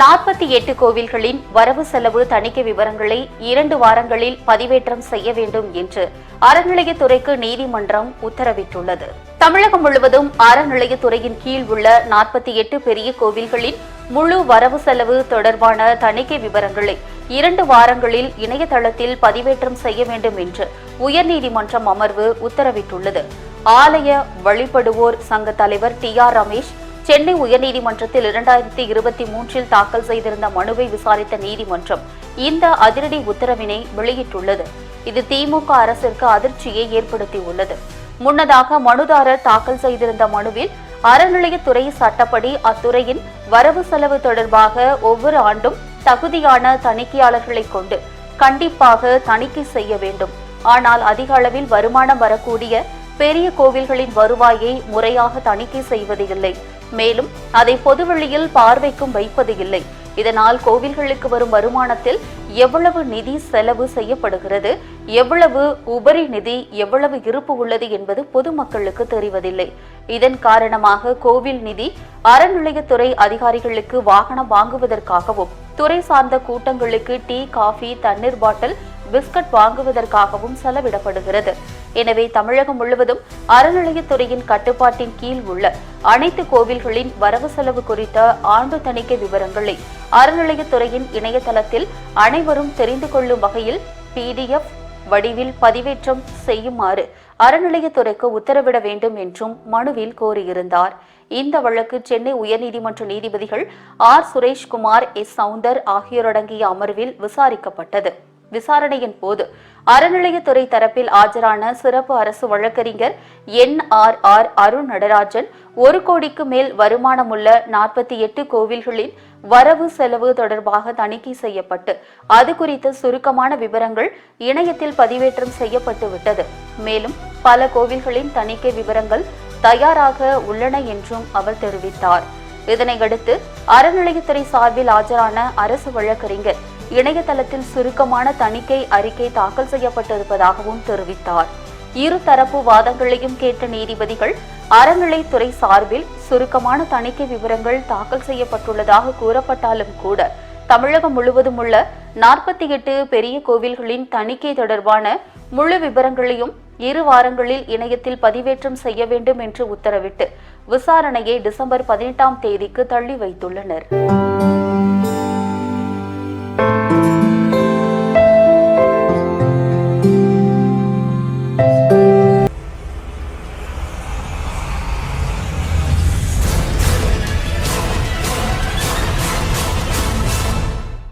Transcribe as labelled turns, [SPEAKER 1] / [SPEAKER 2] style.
[SPEAKER 1] நாற்பத்தி எட்டு கோவில்களின் வரவு செலவு தணிக்கை விவரங்களை இரண்டு வாரங்களில் பதிவேற்றம் செய்ய வேண்டும் என்று அறநிலையத்துறைக்கு நீதிமன்றம் உத்தரவிட்டுள்ளது. தமிழகம் முழுவதும் அறநிலையத்துறையின் கீழ் உள்ள நாற்பத்தி எட்டு பெரிய கோவில்களின் முழு வரவு செலவு தொடர்பான தணிக்கை விவரங்களை இரண்டு வாரங்களில் இணையதளத்தில் பதிவேற்றம் செய்ய வேண்டும் என்று உயர்நீதிமன்றம் அமர்வு உத்தரவிட்டுள்ளது. ஆலய வழிபடுவோர் சங்க தலைவர் டி ஆர் ரமேஷ் சென்னை உயர்நீதிமன்றத்தில் இரண்டாயிரத்தி இருபத்தி மூன்றில் தாக்கல் செய்திருந்த மனுவை விசாரித்த நீதிமன்றம் இந்த அதிரடி உத்தரவினை வெளியிட்டுள்ளது. இது திமுக அரசிற்கு அதிர்ச்சியை ஏற்படுத்தியுள்ளது. முன்னதாக மனுதாரர் தாக்கல் செய்திருந்த மனுவில் அறநிலையத்துறை சட்டப்படி அத்துறையின் வரவு செலவு தொடர்பாக ஒவ்வொரு ஆண்டும் தகுதியான தணிக்கையாளர்களை கொண்டு கண்டிப்பாக தணிக்கை செய்ய வேண்டும். ஆனால் அதிக அளவில் வருமானம் வரக்கூடிய பெரிய கோவில்களின் வருவாயை முறையாக தணிக்கை செய்வது இல்லை மேலும் அதை பொதுவெளியில் பார்வைக்கும் வைப்பது இல்லை. இதனால் கோவில்களுக்கு வரும் வருமானத்தில் எவ்வளவு நிதி செலவு செய்யப்படுகிறது எவ்வளவு உபரி நிதி எவ்வளவு இருப்பு உள்ளது என்பது பொதுமக்களுக்கு தெரிவதில்லை. இதன் காரணமாக கோவில் நிதி அறநிலையத்துறை அதிகாரிகளுக்கு வாகனம் வாங்குவதற்காகவும் துறை சார்ந்த கூட்டங்களுக்கு டீ காஃபி தண்ணீர் பாட்டில் பிஸ்கட் வாங்குவதற்காகவும் செலவிடப்படுகிறது. எனவே தமிழகம் முழுவதும் அறநிலையத்துறையின் கட்டுப்பாட்டின் கீழ் உள்ள அனைத்து கோவில்களின் வரவு செலவு குறித்த ஆண்டு தணிக்கை விவரங்களை அறநிலையத்துறையின் இணையதளத்தில் அனைவரும் தெரிந்து கொள்ளும் வகையில் பிடிஎஃப் வடிவில் பதிவேற்றம் செய்யுமாறு அறநிலையத்துறைக்கு உத்தரவிட வேண்டும் என்றும் மனுவில் கோரியிருந்தார். இந்த வழக்கு சென்னை உயர்நீதிமன்ற நீதிபதிகள் ஆர். சுரேஷ்குமார் எஸ். சவுந்தர் ஆகியோரடங்கிய அமர்வில் விசாரிக்கப்பட்டது. விசாரணையின் போது அறநிலையத்துறை தரப்பில் ஆஜரான சிறப்பு அரசு வழக்கறிஞர் N R R Arun Natarajan ஒரு கோடிக்கு மேல் வருமானமுள்ள நாற்பத்தி எட்டு கோவில்களின் வரவு செலவு தொடர்பாக தணிக்கை செய்யப்பட்டு அது குறித்த சுருக்கமான விவரங்கள் இணையத்தில் பதிவேற்றம் செய்யப்பட்டு விட்டது. மேலும் பல கோவில்களின் தணிக்கை விவரங்கள் தயாராக உள்ளன என்றும் அவர் தெரிவித்தார். இதனையடுத்து அறநிலையத்துறை சார்பில் ஆஜரான அரசு வழக்கறிஞர் இணையதளத்தில் சுருக்கமான தணிக்கை அறிக்கை தாக்கல் செய்யப்பட்டிருப்பதாகவும் தெரிவித்தார். இரு தரப்பு வாதங்களையும் கேட்ட நீதிபதிகள் அறநிலைத்துறை சார்பில் சுருக்கமான தணிக்கை விவரங்கள் தாக்கல் செய்யப்பட்டுள்ளதாக கூறப்பட்டாலும் கூட தமிழகம் முழுவதும் உள்ள நாற்பத்தி எட்டு பெரிய கோவில்களின் தணிக்கை தொடர்பான முழு விவரங்களையும் இரு வாரங்களில் இணையத்தில் பதிவேற்றம் செய்ய வேண்டும் என்று உத்தரவிட்டு விசாரணையை டிசம்பர் பதினெட்டாம் தேதிக்கு தள்ளி வைத்துள்ளனர்.